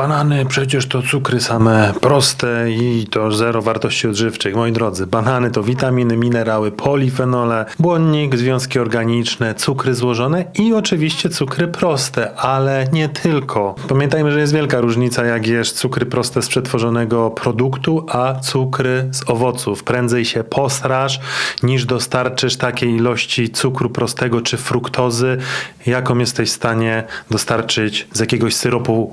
Banany przecież to cukry same, proste i to zero wartości odżywczych. Moi drodzy, banany to witaminy, minerały, polifenole, błonnik, związki organiczne, cukry złożone i oczywiście cukry proste, ale nie tylko. Pamiętajmy, że jest wielka różnica, jak jesz cukry proste z przetworzonego produktu, a cukry z owoców. Prędzej się posrasz, niż dostarczysz takiej ilości cukru prostego czy fruktozy, jaką jesteś w stanie dostarczyć z jakiegoś syropu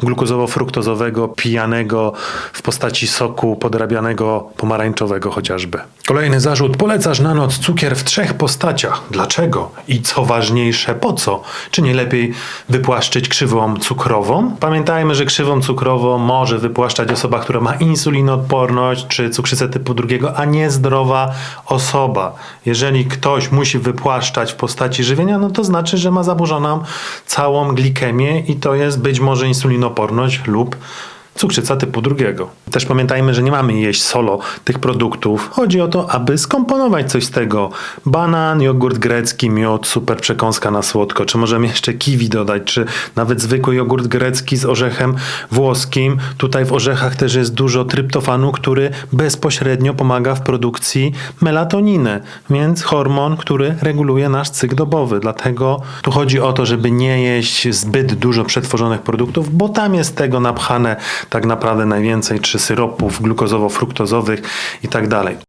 glukozowo-fruktozowego, pijanego w postaci soku podrabianego pomarańczowego chociażby. Kolejny zarzut. Polecasz na noc cukier w trzech postaciach. Dlaczego? I co ważniejsze, po co? Czy nie lepiej wypłaszczyć krzywą cukrową? Pamiętajmy, że krzywą cukrową może wypłaszczać osoba, która ma insulinoodporność czy cukrzycę typu drugiego, a nie zdrowa osoba. Jeżeli ktoś musi wypłaszczać w postaci żywienia, no to znaczy, że ma zaburzoną całą glikemię i to jest być może insulinoporność lub Club cukrzyca typu drugiego. Też pamiętajmy, że nie mamy jeść solo tych produktów. Chodzi o to, aby skomponować coś z tego. Banan, jogurt grecki, miód, super przekąska na słodko, czy możemy jeszcze kiwi dodać, czy nawet zwykły jogurt grecki z orzechem włoskim. Tutaj w orzechach też jest dużo tryptofanu, który bezpośrednio pomaga w produkcji melatoniny, więc hormon, który reguluje nasz cykl dobowy. Dlatego tu chodzi o to, żeby nie jeść zbyt dużo przetworzonych produktów, bo tam jest tego napchane tak naprawdę najwięcej, czy syropów glukozowo-fruktozowych i tak dalej.